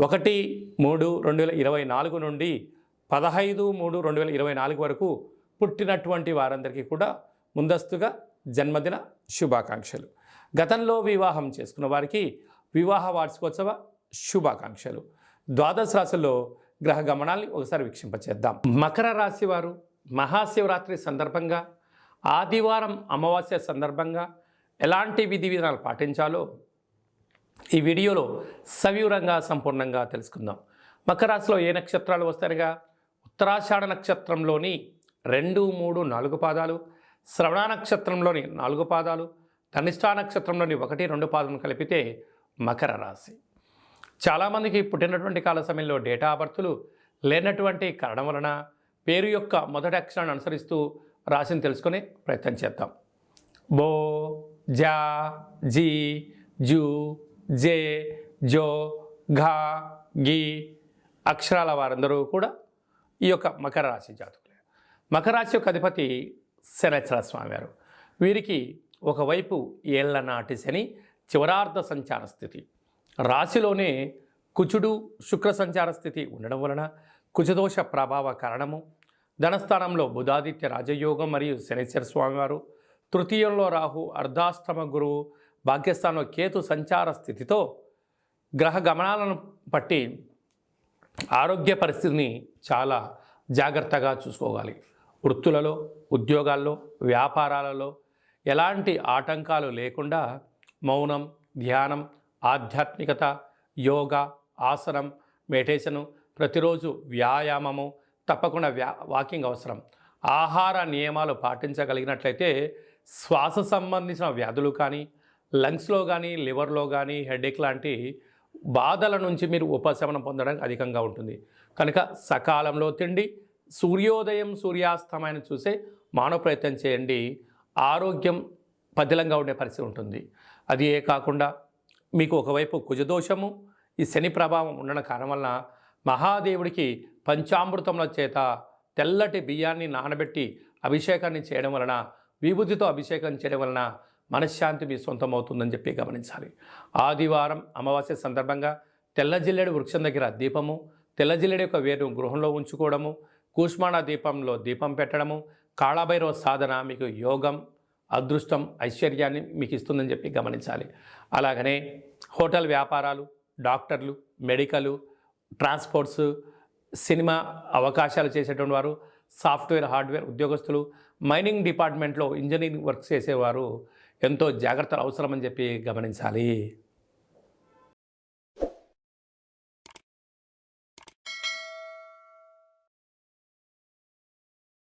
ఒకటి మూడు రెండు వేల ఇరవై నాలుగు నుండి పదహైదు మూడు రెండు వేల ఇరవై నాలుగు వరకు పుట్టినటువంటి వారందరికీ కూడా ముందస్తుగా జన్మదిన శుభాకాంక్షలు. గతంలో వివాహం చేసుకున్న వారికి వివాహ వార్షికోత్సవ శుభాకాంక్షలు. ద్వాదశ రాశుల్లో గ్రహ గమనాల్ని ఒకసారి వీక్షింపచేద్దాం. మకర రాశి వారు మహాశివరాత్రి సందర్భంగా ఆదివారం అమావాస్య సందర్భంగా ఎలాంటి విధి విధానాలు పాటించాలో ఈ వీడియోలో సవివరంగా సంపూర్ణంగా తెలుసుకుందాం. మకర రాశిలో ఏ నక్షత్రాలు వస్తాయనగా? ఉత్తరాషాఢ నక్షత్రంలోని రెండు మూడు నాలుగు పాదాలు శ్రవణ నక్షత్రంలోని నాలుగు పాదాలు ధనిష్టా నక్షత్రంలోని ఒకటి రెండు పాదాలను కలిపితే మకర రాశి. చాలామందికి పుట్టినటువంటి కాల సమయంలో డేటా బర్తులు లేనటువంటి కారణం వలన పేరు యొక్క మొదటి అక్షరాన్ని అనుసరిస్తూ రాశిని తెలుసుకునే ప్రయత్నం చేద్దాం. బో జా జీ జూ జే జో ఘా గీ అక్షరాల వారందరూ కూడా ఈ యొక్క మకర రాశి జాతకులే. మకర రాశి యొక్క అధిపతి శనచర స్వామి వారు వీరికి ఒకవైపు ఏళ్ళ నాటి శని చివరార్ధ సంచార స్థితి. రాశిలోనే కుచుడు శుక్ర సంచార స్థితి ఉండడం వలన కుచదోష ప్రభావ కారణము. ధనస్థానంలో బుధాదిత్య రాజయోగం మరియు శనిశ్వర స్వామివారు తృతీయంలో రాహు అర్ధాష్టమ గురువు భాగ్యస్థానంలో కేతు సంచార స్థితితో గ్రహ గమనాలను బట్టి ఆరోగ్య పరిస్థితిని చాలా జాగ్రత్తగా చూసుకోవాలి. వృత్తులలో ఉద్యోగాల్లో వ్యాపారాలలో ఎలాంటి ఆటంకాలు లేకుండా మౌనం ధ్యానం ఆధ్యాత్మికత యోగా ఆసనం మెడిటేషను ప్రతిరోజు వ్యాయామము తప్పకుండా వ్యా వాకింగ్ అవసరం. ఆహార నియమాలు పాటించగలిగినట్లయితే శ్వాస సంబంధించిన వ్యాధులు కానీ లంగ్స్లో కానీ లివర్లో కానీ హెడేక్ లాంటి బాధల నుంచి మీరు ఉపశమనం పొందడానికి అధికంగా ఉంటుంది. కనుక సకాలంలో తిండి సూర్యోదయం సూర్యాస్తమాన్ని చూసే మానవ ప్రయత్నం చేయండి. ఆరోగ్యం పదిలంగా ఉండే పరిస్థితి ఉంటుంది. అది ఏ కాకుండా మీకు ఒకవైపు కుజదోషము ఈ శని ప్రభావం ఉండడం కారణం వలన మహాదేవుడికి పంచామృతముల చేత తెల్లటి బియ్యాన్ని నానబెట్టి అభిషేకాన్ని చేయడం వలన విభూతితో అభిషేకం చేయడం వలన మనశ్శాంతి మీ సొంతం అవుతుందని చెప్పి గమనించాలి. ఆదివారం అమావాస్య సందర్భంగా తెల్లజిల్లెడు వృక్షం దగ్గర దీపము తెల్లజిల్లెడు యొక్క వేరు గృహంలో ఉంచుకోవడము కూష్మాణ దీపంలో దీపం పెట్టడము కాళభైరవ సాధన మీకు యోగం అదృష్టం ఐశ్వర్యాన్ని మీకు ఇస్తుందని చెప్పి గమనించాలి. అలాగనే హోటల్ వ్యాపారాలు డాక్టర్లు మెడికల్ ట్రాన్స్పోర్ట్స్ సినిమా అవకాశాలు చేసేటువంటి వారు సాఫ్ట్వేర్ హార్డ్వేర్ ఉద్యోగస్తులు మైనింగ్ డిపార్ట్మెంట్లో ఇంజనీరింగ్ వర్క్ చేసేవారు. ఎంతో జాగ్రత్తలు అవసరమని చెప్పి గమనించాలి.